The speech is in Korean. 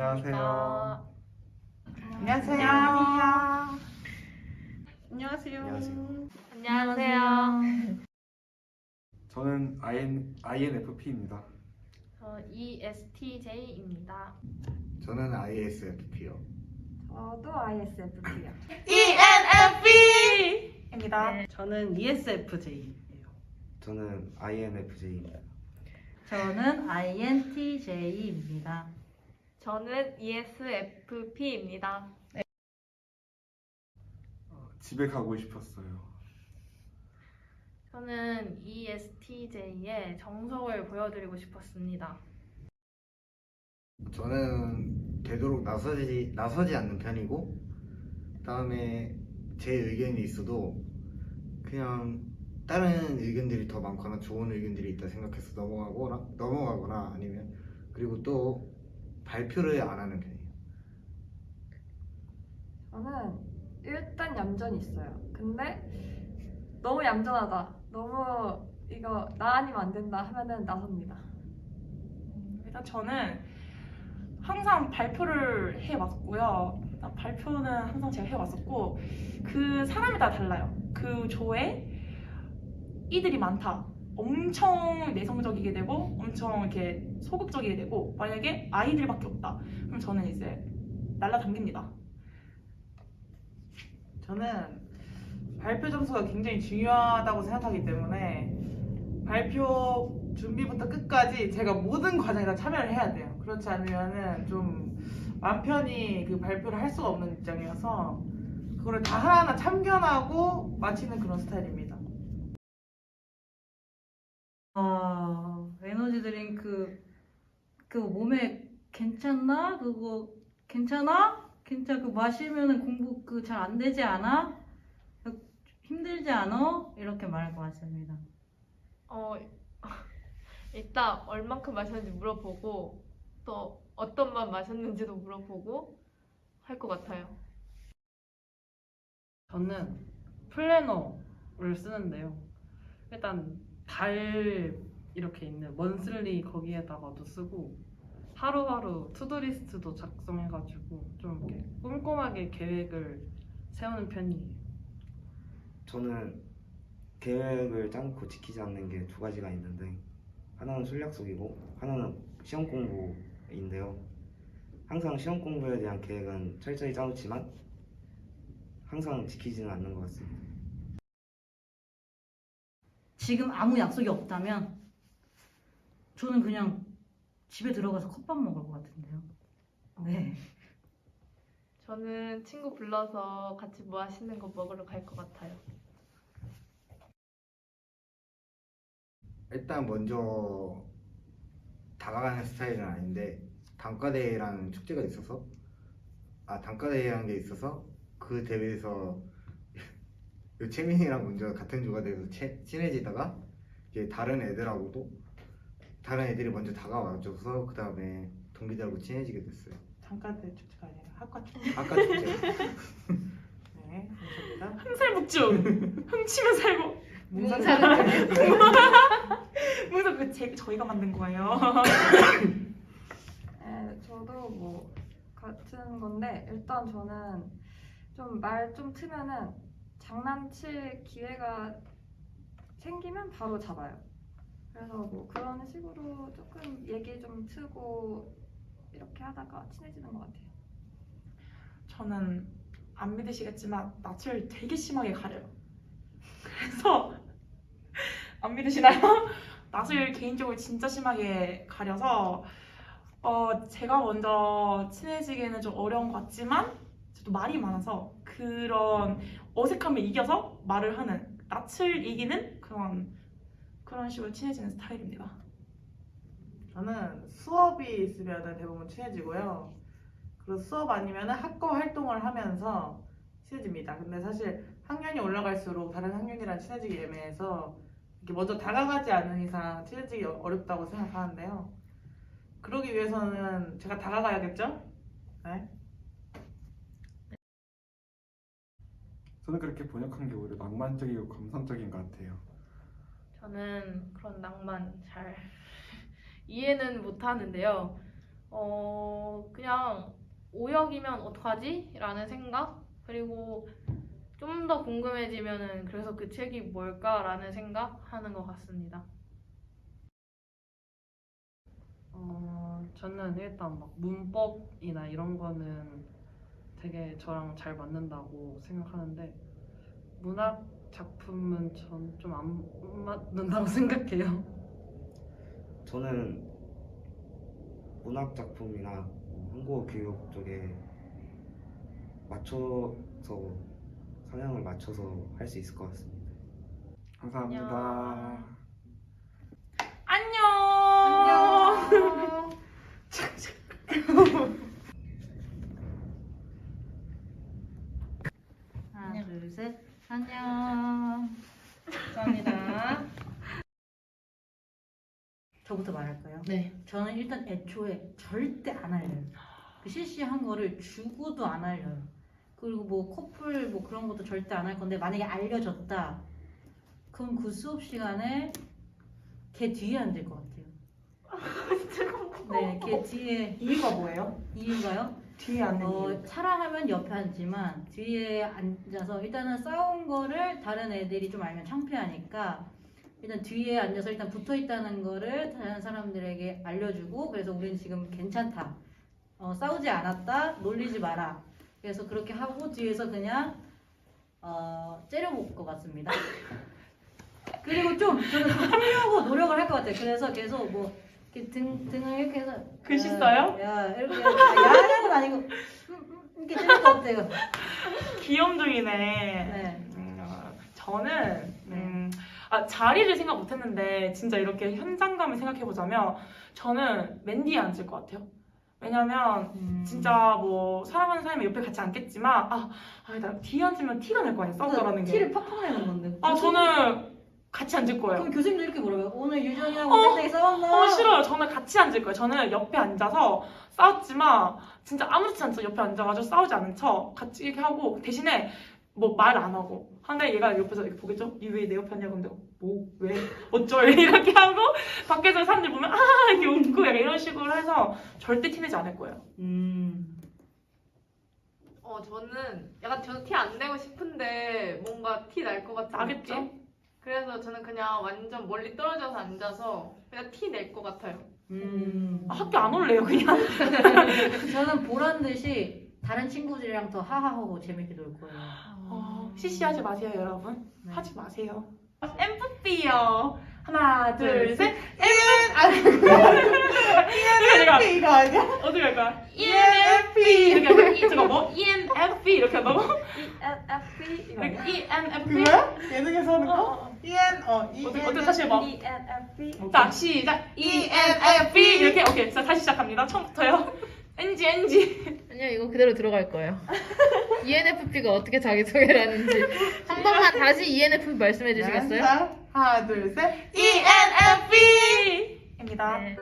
안녕하세요. 안녕하세요. 안녕하세요. 안녕하세요. 안녕하세요. 저는 IN, INFP입니다. 저 ESTJ입니다. 저는 ISFP요. 저도 ISFP요. 입니다. 네. 저는 ESFJ예요. 저는 INFJ입니다. 저는 INTJ입니다. 저는 ESFP입니다. 어, 집에 가고 싶었어요. 저는 ESTJ의 정석을 보여드리고 싶었습니다. 저는 되도록 나서지 나서지 않는 편이고 그다음에 제 의견이 있어도 그냥 다른 의견들이 더 많거나 좋은 의견들이 있다 생각해서 넘어가거나 넘어가거나 아니면 그리고 또 발표를 안 하는 편이에요. 저는 일단 얌전히 있어요. 근데 너무 얌전하다. 너무 이거 나 아니면 안 된다 하면은 나섭니다. 일단 저는 항상 발표를 해왔고요. 일단 발표는 항상 제가 해왔었고 그 사람이 다 달라요. 그 조에 이들이 많다. 엄청 내성적이게 되고 엄청 이렇게 소극적이게 되고 만약에 아이들밖에 없다. 그럼 저는 이제 날라당깁니다. 저는 발표 점수가 굉장히 중요하다고 생각하기 때문에 발표 준비부터 끝까지 제가 모든 과정에 다 참여를 해야 돼요. 그렇지 않으면은 좀 마음 편히 그 발표를 할 수가 없는 입장이어서 그거를 다 하나하나 참견하고 마치는 그런 스타일입니다. 아, 에너지 드링크 그 몸에 괜찮나? 그거 괜찮아? 괜찮 그 마시면은 공부 그 잘 안 되지 않아? 그 힘들지 않아? 이렇게 말할 것 같습니다. 어, 이따 얼만큼 마셨는지 물어보고 또 어떤 맛 마셨는지도 물어보고 할 것 같아요. 저는 플래너를 쓰는데요. 일단 달 이렇게 있는 먼슬리 거기에다가도 쓰고 하루하루 투두리스트도 작성해가지고 좀 이렇게 꼼꼼하게 계획을 세우는 편이에요. 저는 계획을 짜놓고 지키지 않는 게 두 가지가 있는데 하나는 술 약속이고 하나는 시험 공부인데요. 항상 시험 공부에 대한 계획은 철저히 짜놓지만 항상 지키지는 않는 것 같습니다. 지금 아무 약속이 없다면 저는 그냥 집에 들어가서 컵밥 먹을 것 같은데요. 네. 저는 친구 불러서 같이 뭐 맛있는 거 먹으러 갈 것 같아요. 일단 먼저 다가가는 스타일은 아닌데 단과대회라는 축제가 있어서 아 단과대회라는 게 있어서 그 대회에서 요 채민이랑 먼저 같은 조가 돼서 채- 친해지다가 이제 다른 애들하고도 다른 애들이 먼저 다가와줘서 그 다음에 동기들하고 친해지게 됐어요. 잠깐 축제가 아니라 학과 축제. 아까 축제 네, 감사합니다. 흥살묵중 훔치면 살고 뭉사는 그래서 그 제, 저희가 만든 거예요. 네, 저도 뭐 같은 건데 일단 저는 좀 말 좀 트면은 장난칠 기회가 생기면 바로 잡아요. 그래서 뭐 그런 식으로 조금 얘기 좀 트고 이렇게 하다가 친해지는 것 같아요. 저는 안 믿으시겠지만 낯을 되게 심하게 가려요. 그래서 안 믿으시나요? 낯을 개인적으로 진짜 심하게 가려서 어, 제가 먼저 친해지기에는 좀 어려운 것 같지만 저도 말이 많아서 그런 어색함을 이겨서 말을 하는 낯을 이기는 그런 그런 식으로 친해지는 스타일입니다. 저는 수업이 있으면 대부분 친해지고요. 그리고 수업 아니면 학과 활동을 하면서 친해집니다. 근데 사실 학년이 올라갈수록 다른 학년이랑 친해지기 애매해서 이렇게 먼저 다가가지 않는 이상 친해지기 어- 어렵다고 생각하는데요. 그러기 위해서는 제가 다가가야겠죠? 네. 저는 그렇게 번역한 게 오히려 낭만적이고 감성적인 것 같아요. 저는 그런 낭만 잘 이해는 못 하는데요. 어, 그냥 오역이면 어떡하지? 라는 생각? 그리고 좀 더 궁금해지면은 그래서 그 책이 뭘까라는 생각 하는 것 같습니다. 어, 저는 일단 막 문법이나 이런 거는 되게 저랑 잘 맞는다고 생각하는데 문학 작품은 전 좀 안 맞는다고 생각해요. 저는 문학 작품이나 뭐 한국어 교육 쪽에 맞춰서 성향을 맞춰서 할 수 있을 것 같습니다. 감사합니다. 안녕. 안녕. 하나, 둘, 셋. 안녕. 감사합니다. 저부터 말할까요? 네. 저는 일단 애초에 절대 안 알려요. 그 실시한 거를 주고도 안 알려요. 그리고 뭐 커플 뭐 그런 것도 절대 안 할 건데 만약에 알려줬다. 그럼 그 수업 시간에 걔 뒤에 앉을 것 같아요. 네, 걔 뒤에 이유가 뭐예요? 이유가요? 뒤에 앉는 이유. 어, 사랑하면 옆에 앉지만 뒤에 앉아서 일단은 싸운 거를 다른 애들이 좀 알면 창피하니까 일단 뒤에 앉아서 일단 붙어 있다는 거를 다른 사람들에게 알려주고 그래서 우리는 지금 괜찮다. 어, 싸우지 않았다. 놀리지 마라. 그래서 그렇게 하고 뒤에서 그냥 어, 째려볼 것 같습니다. 그리고 좀 저는 좀 하려고 노력을 할 것 같아요. 그래서 계속 뭐 이렇게 등 등을 이렇게 해서 글씨 야, 써요? 야 이렇게 야야는 아니고 음, 음, 이렇게 째릴 것 같아요. 귀염둥이네. 네. 음, 어, 저는 음, 아, 자리를 생각 못했는데 진짜 이렇게 현장감을 생각해보자면 저는 맨 뒤에 앉을 것 같아요. 왜냐면 음. 진짜 뭐 사랑하는 사람이 옆에 같이 앉겠지만 아, 아, 나 뒤에 앉으면 티가 날 거 아니야 싸우더라는 게. 티를 팍팍 내는 건데. 아 저는 같이 앉을 거예요. 그럼 교수님도 이렇게 물어봐요. 오늘 유전이랑 어, 땡땡이 싸웠나? 어 싫어요. 저는 같이 앉을 거예요. 저는 옆에 앉아서 싸웠지만 진짜 아무렇지 않죠. 옆에 앉아가지고 싸우지 않은 척 같이 이렇게 하고 대신에 뭐 말 안 하고 근데 얘가 옆에서 이렇게 보겠죠? 이 왜 내 옆에 앉냐고 근데 뭐 왜 어쩔 이렇게 하고 밖에서 사람들 보면 아 이렇게 웃고 약간 이런 식으로 해서 절대 티내지 않을 거예요. 음. 어, 저는 약간 저도 티 안 내고 싶은데 뭔가 티 날 것 같은 나겠죠? 느낌? 그래서 저는 그냥 완전 멀리 떨어져서 앉아서 그냥 티 낼 것 같아요. 음. 아, 학교 안 올래요 그냥. 저는 보란 듯이 다른 친구들이랑 더 하하하고 재밌게 놀 거예요. 어, 시시하지 마세요 여러분. 네. 하지 마세요. MFP요. 하나 둘 셋. M 내가 이거 아니야? 어떻게 할 거야? ENFP 이렇게 할까? 이 저거 뭐? ENFP 이렇게 한다고? ENFP 이거 이렇게 아니야? ENFP 그거야? 예능에서 하는 어, 거? 어, EN 어 EN 어떻게 어떻게 다시 해봐. ENFP 자 시작. ENFP 이렇게 오케이. 자 다시 시작합니다. 처음부터요. NG NG. 아니요, 이거 그대로 들어갈 거예요. ENFP가 어떻게 자기소개를 하는지 한 번만 다시 ENFP 말씀해 주시겠어요? 자, 하나 둘 셋. ENFP입니다. 네.